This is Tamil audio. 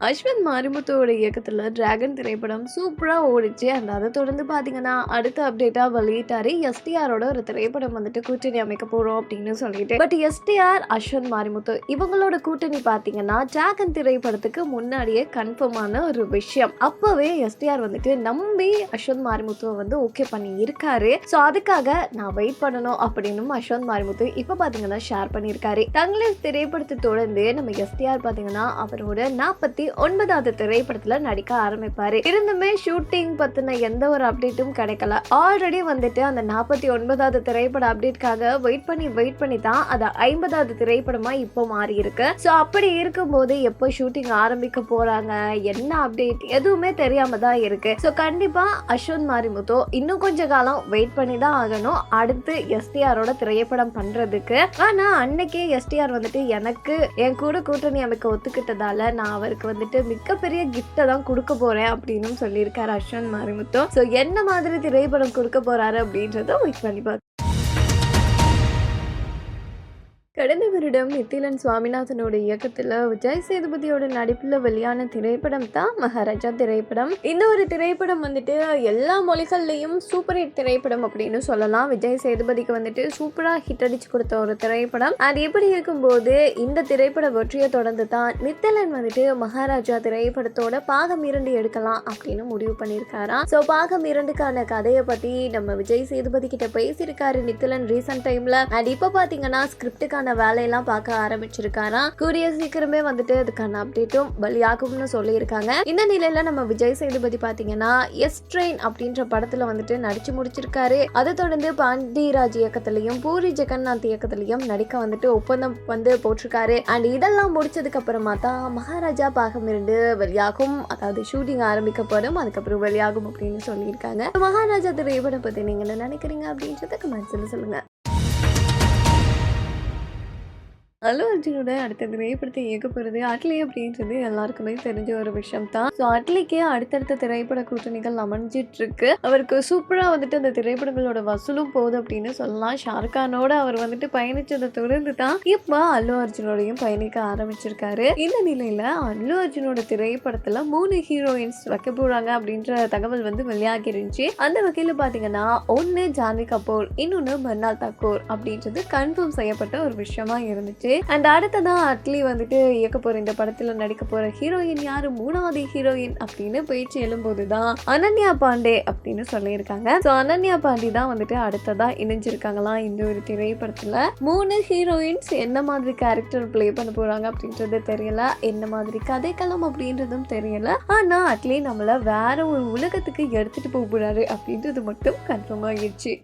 அஸ்வந்த் மாரிமுத்தோட இயக்கத்தில் டிராகன் திரைப்படம் சூப்பராக ஓடிச்சு. அண்ட் அதை தொடர்ந்து பார்த்தீங்கன்னா அடுத்த அப்டேட்டாக வெளியிட்டாரு எஸ்டிஆரோட ஒரு திரைப்படம் வந்துட்டு கூட்டணி அமைக்க போகிறோம் அப்படின்னு சொல்லிட்டு. பட் எஸ்டிஆர் அஸ்வந்த் மாரிமுத்து இவங்களோட கூட்டணி பார்த்தீங்கன்னா டிராகன் திரைப்படத்துக்கு முன்னாடியே கன்ஃபார்மான ஒரு விஷயம். அப்போவே எஸ்டிஆர் வந்துட்டு நம்பி அஸ்வந்த் மாரிமுத்துவை வந்து ஓகே பண்ணி இருக்காரு. ஸோ அதுக்காக நான் வெயிட் பண்ணணும் அப்படின்னு அஸ்வந்த் மாரிமுத்து இப்போ பார்த்தீங்கன்னா ஷேர் பண்ணியிருக்காரு தங்களின் திரைப்படத்தை தொடர்ந்து நம்ம எஸ்டிஆர் பார்த்தீங்கன்னா அவரோட நாற்பத்தி ஒன்பதாவது திரைப்படத்துல நடிக்க ஆரம்பிப்பாரு. இருந்துமே ஷூட்டிங் பத்தின எந்த ஒரு அப்டேட்டும் கிடைக்கல. ஆல்ரெடி வந்துட்டு அந்த நாற்பத்தி ஒன்பதாவது திரைப்பட அப்டேட்காக வெயிட் பண்ணி வெயிட் பண்ணி தான் அது ஐம்பதாவது திரைப்படமா இப்போ மாறி இருக்கு. ஸோ அப்படி இருக்கும்போது எப்போ ஷூட்டிங் ஆரம்பிக்க போறாங்க? என்ன அப்டேட் எதுவுமே தெரியாம தான் இருக்கு. ஸோ கண்டிப்பா அஸ்வந்த் மாரிமுத்தோ இன்னும் கொஞ்ச காலம் வெயிட் பண்ணி தான் ஆகணும். அடுத்து எஸ்டிஆரோட திரைப்படம் பண்றதுக்கு. ஆனா அன்னைக்கே எஸ்டிஆர் வந்துட்டு எனக்கு என் கூட கூட்டணி அமைக்க ஒத்துக்கிட்டதால நான் அவருக்கு வந்துட்டு மிகப்பெரிய கிஃப்டை தான் கொடுக்க போறேன் அப்படின்னு சொல்லியிருக்காரு அஸ்வந்த் மாரிமுத்தம் ஸோ என்ன மாதிரி திரைப்படம் கொடுக்க போறாரு அப்படின்றத வெயிட் பண்ணி பார்க்கலாம். கடந்த வருடம் நித்திலன் சுவாமிநாதனோட இயக்கத்தில் விஜய் சேதுபதியோட நடிப்பில் வெளியான திரைப்படம் தான் மகாராஜா திரைப்படம். இந்த ஒரு திரைப்படம் வந்துட்டு எல்லா மொழிகள்லையும் சூப்பர் ஹிட் திரைப்படம் அப்படின்னு சொல்லலாம். விஜய் சேதுபதிக்கு வந்துட்டு சூப்பராக ஹிட் அடிச்சு கொடுத்த ஒரு திரைப்படம். அது எப்படி இருக்கும்போது இந்த திரைப்பட வெற்றியை தொடர்ந்து தான் நித்திலன் வந்துட்டு மகாராஜா திரைப்படத்தோட பாகம் இரண்டு எடுக்கலாம் அப்படின்னு முடிவு பண்ணியிருக்காராம் ஸோ பாகம் இரண்டுக்கான கதையை பற்றி நம்ம விஜய் சேதுபதி கிட்ட பேசியிருக்காரு நித்திலன் ரீசெண்ட் டைம்ல அண்ட் இப்போ பார்த்தீங்கன்னா ஸ்கிரிப்டுக்கான வேலையெல்லாம் பார்க்க ஆரம்பிச்சிருக்காராம் கூடிய சீக்கிரமே வந்துட்டு அதுக்கான அப்டேட்டும் பலியாகும்னு சொல்லியிருக்காங்க. இந்த நிலையில நம்ம விஜய் சேதுபதி பார்த்தீங்கன்னா எஸ் ட்ரெயின் அப்படின்ற படத்துல வந்துட்டு நடிச்சு முடிச்சிருக்காரு. அதை தொடர்ந்து பாண்டிராஜ் இயக்கத்திலையும் பூரி ஜெகநாத் இயக்கத்திலையும் நடிக்க வந்துட்டு ஒப்பந்தம் வந்து போட்டிருக்காரு. அண்ட் இதெல்லாம் முடிச்சதுக்கு அப்புறமா தான் மகாராஜா பாகம் இருந்து வெளியாகும். அதாவது ஷூட்டிங் ஆரம்பிக்கப்படும் அதுக்கப்புறம் வெளியாகும் அப்படின்னு சொல்லியிருக்காங்க. மகாராஜா திரைப்படம் பத்தி நீங்க என்ன நினைக்கிறீங்க அப்படின்றத கமெண்ட்ஸ்ல சொல்லுங்க. அல்லு அர்ஜுனோட அடுத்த திரைப்படத்தை இயக்க போகிறது அட்லி அப்படின்றது எல்லாருக்குமே தெரிஞ்ச ஒரு விஷயம் தான் ஸோ அட்லிக்கே அடுத்தடுத்த திரைப்பட கூட்டணிகள் அமைஞ்சிட்டு இருக்கு அவருக்கு சூப்பராக வந்துட்டு அந்த திரைப்படங்களோட வசூலும் போகுது அப்படின்னு சொல்லலாம். ஷாருக்கானோட அவர் வந்துட்டு பயணிச்சதை தொடர்ந்து தான் இப்போ அல்லு அர்ஜுனோடையும் பயணிக்க ஆரம்பிச்சிருக்காரு. இந்த நிலையில அல்லு அர்ஜுனோட திரைப்படத்துல மூணு ஹீரோயின்ஸ் வைக்க போறாங்க அப்படின்ற தகவல் வந்து வெளியாகி இருந்துச்சு. அந்த வகையில் பார்த்தீங்கன்னா ஒன்று ஜான்வி கபூர் இன்னொன்று மர்னால் தாக்கூர் அப்படின்றது கன்ஃபார்ம் செய்யப்பட்ட ஒரு விஷயமா இருந்துச்சு. அண்ட் அடுத்ததான் அட்லி வந்துட்டு இயக்க போற இந்த படத்துல நடிக்க போற ஹீரோயின் யாரு? மூணாவது ஹீரோயின் அப்படின்னு பேச்சு எழும்போது தான் அனன்யா பாண்டே அப்படின்னு சொல்லியிருக்காங்க. ஸோ அனன்யா பாண்டே தான் வந்துட்டு அடுத்ததா இணைஞ்சிருக்காங்களாம் இந்த ஒரு திரைப்படத்துல. மூணு ஹீரோயின்ஸ் என்ன மாதிரி கேரக்டர் ப்ளே பண்ண போறாங்க அப்படின்றது தெரியல. என்ன மாதிரி கதைக்களம் அப்படின்றதும் தெரியல. ஆனா அட்லி நம்மள வேற ஒரு உலகத்துக்கு எடுத்துட்டு போக போறாரு அப்படின்றது மட்டும் கன்ஃபார்ம் ஆகிடுச்சு